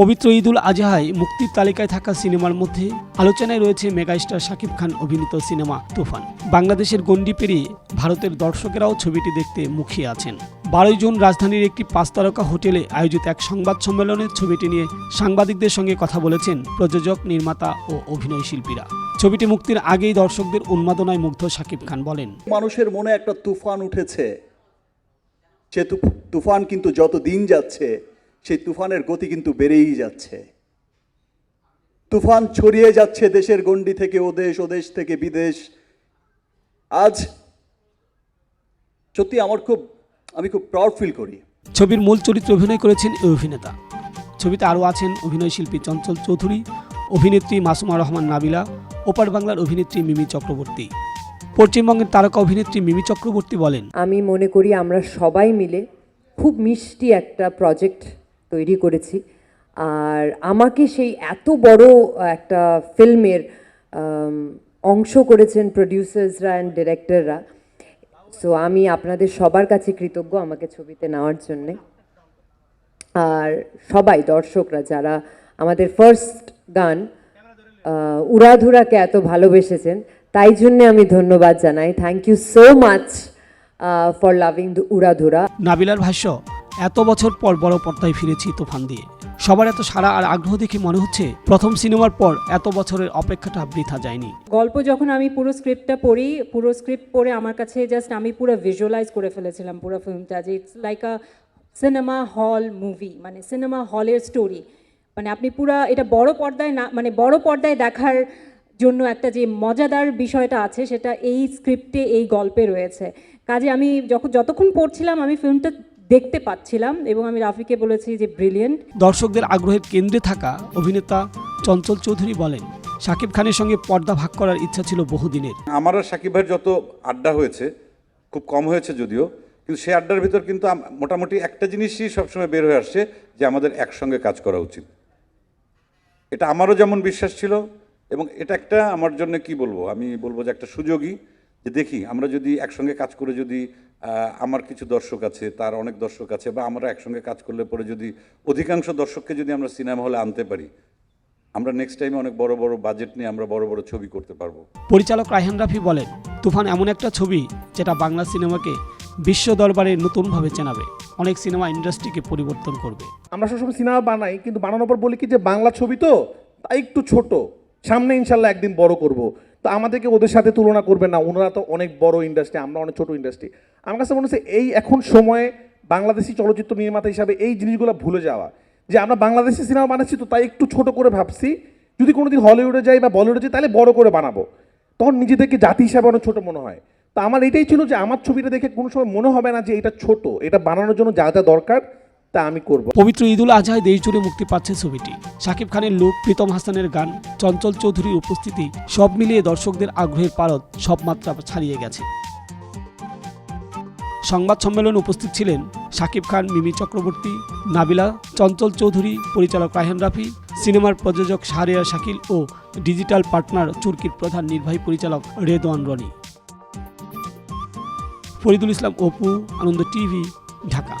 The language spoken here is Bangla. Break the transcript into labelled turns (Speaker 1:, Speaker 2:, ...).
Speaker 1: পবিত্র ঈদুল আজহায় মুক্তির তালিকায় থাকা সিনেমার মধ্যে আলোচনায় রয়েছে মেগাস্টার শাকিব খান অভিনীত সিনেমা তুফান। বাংলাদেশের গণ্ডি পেরিয়ে ভারতের দর্শকেরাও ছবিটি দেখতে মুখিয়ে আছেন। বারোই জুন রাজধানীর একটি পাঁচতারকা হোটেলে আয়োজিত এক সংবাদ সম্মেলনে ছবিটি নিয়ে সাংবাদিকদের সঙ্গে কথা বলেছেন প্রযোজক, নির্মাতা ও অভিনয় শিল্পীরা। ছবিটি মুক্তির আগেই দর্শকদের উন্মাদনায় মুগ্ধ শাকিব খান বলেন।
Speaker 2: মানুষের মনে একটা তুফান উঠেছে। সে তুফান কিন্তু যত দিন যাচ্ছে সেই তুফানের গতি কিন্তু বেড়েই যাচ্ছে। তুফান ছড়িয়ে যাচ্ছে দেশের গণ্ডি থেকে ওদেশ ওদেশ থেকে বিদেশ। আজ সত্যি আমার খুব আমি খুব প্রাউড ফিল করি।
Speaker 1: ছবির মূল চরিত্রে অভিনয় করেছেন এই অভিনেতা। ছবিতে আরও আছেন অভিনয় শিল্পী চঞ্চল চৌধুরী অভিনেত্রী মাসুমা রহমান নাবিলা ওপার বাংলার অভিনেত্রী মিমি চক্রবর্তী। পশ্চিমবঙ্গের তারকা অভিনেত্রী মিমি চক্রবর্তী বলেন
Speaker 3: আমি মনে করি আমরা সবাই মিলে খুব মিষ্টি একটা প্রজেক্ট তৈরি করেছি। আর আমাকে সেই এত বড় একটা ফিল্মের অংশ করেছেন প্রডিউসার্সরা অ্যান্ড ডিরেক্টররা। সো আমি আপনাদের সবার কাছে কৃতজ্ঞ আমাকে ছবিতে নেওয়ার জন্যে। আর সবাই, দর্শকরা যারা আমাদের ফার্স্ট গান উড়াধুরাকে এত ভালোবেসেছেন, তাই জন্যে আমি ধন্যবাদ জানাই। Thank you so much for loving Uradhura.
Speaker 1: নাবিলার ভাষ্য এত বছর পর বড় পর্দায় ফিরেছি তুফান দিয়ে। সবার এত সারা আর আগ্রহ দেখে মনে হচ্ছে প্রথম সিনেমার পর এত বছরের অপেক্ষাটা বৃথা যায়নি।
Speaker 4: গল্প যখন আমি পুরো স্ক্রিপ্টটা পড়ি, পুরো স্ক্রিপ্ট পড়ে আমার কাছে জাস্ট আমি পুরো ভিজুয়ালাইজ করে ফেলেছিলাম পুরো ফিল্মটা যে it's like a cinema hall movie মানে সিনেমা হলের স্টোরি মানে আপনি পুরা এটা বড় পর্দায় না মানে বড় পর্দায় দেখার জন্য একটা যে মজাদার বিষয়টা আছে, সেটা এই স্ক্রিপ্টে এই গল্পে রয়েছে। কাজে আমি যখন যতক্ষণ পড়ছিলাম আমি ফিল্মটা দেখতে পাচ্ছিলাম এবং আমি রাফিকে বলেছি যে ব্রিলিয়েন্ট
Speaker 1: দর্শকদের আগ্রহের কেন্দ্রে থাকা অভিনেতা চঞ্চল চৌধুরী বলেন শাকিব খানের সঙ্গে পর্দা ভাগ করার ইচ্ছা ছিল বহুদিনের।
Speaker 5: আমার আর সাকিব ভাইয়ের যত আড্ডা হয়েছে খুব কম হয়েছে যদিও কিন্তু সেই আড্ডার ভিতর কিন্তু মোটামুটি একটা জিনিসই সবসময় বের হয়ে আসছে যে আমাদের একসঙ্গে কাজ করা উচিত। এটা আমারও যেমন বিশ্বাস ছিল এবং এটা একটা আমার জন্য কি বলব আমি বলব যে একটা সুযোগই যে দেখি আমরা যদি একসঙ্গে কাজ করে যদি আমার কিছু দর্শক আছে তার অনেক দর্শক আছে বা আমরা একসঙ্গে কাজ করলে পরে যদি অধিকাংশ দর্শককে যদি আমরা সিনেমা হলে আনতে পারি আমরা নেক্সট টাইমে অনেক বড় বড় বাজেট নিয়ে আমরা বড় বড় ছবি করতে পারব।
Speaker 1: পরিচালক রায়হান রাফি বলেন তুফান এমন একটা ছবি যেটা বাংলা সিনেমাকে বিশ্ব দরবারে নতুনভাবে চেনাবে। অনেক সিনেমা ইন্ডাস্ট্রিকে পরিবর্তন করবে।
Speaker 6: আমরা সবসময় সিনেমা বানাই কিন্তু বানানোর পর বলি কি যে বাংলা ছবি তো তাই একটু ছোট সামনে ইনশাল্লাহ একদিন বড় করব। তো আমাদেরকে ওদের সাথে তুলনা করবেন না। ওনারা তো অনেক বড় ইন্ডাস্ট্রি আমরা অনেক ছোট ইন্ডাস্ট্রি আমার কাছে মনে হচ্ছে এই এখন সময়ে বাংলাদেশি চলচ্চিত্র নির্মাতা হিসাবে এই জিনিসগুলো ভুলে যাওয়া। যে আমরা বাংলাদেশি সিনেমা বানাচ্ছি তো তাই একটু ছোট করে ভাবছি, যদি কোনোদিন হলিউডে যাই বা বলিউডে যাই তাহলে বড় করে বানাবো। তখন নিজেদেরকে জাতি হিসাবে অনেক ছোট মনে হয়। তো আমার এটাই ছিল যে আমার ছবিটা দেখে কোনো সময় মনে হবে না যে এটা ছোট, এটা বানানোর জন্য যা যা দরকার। তা আমি করব।
Speaker 1: পবিত্র ঈদুল আজহায় দেশ জুড়ে মুক্তি পাচ্ছে ছবিটি। শাকিব খানের লুক প্রীতম হাসানের গান, চঞ্চল চৌধুরীর উপস্থিতি, সব মিলিয়ে দর্শকদের আগ্রহের পারদ সব মাত্রা ছাড়িয়ে গেছে। সংবাদ সম্মেলনে উপস্থিত ছিলেন শাকিব খান, মিমি চক্রবর্তী, নাবিলা, চঞ্চল চৌধুরী, পরিচালক রায়হান রাফি, সিনেমার প্রযোজক শাহরিয়ার শাকিল ও ডিজিটাল পার্টনার চুরকির প্রধান নির্বাহী পরিচালক রেদওয়ান রনি। ফরিদুল ইসলাম, অপু, আনন্দ টিভি, ঢাকা।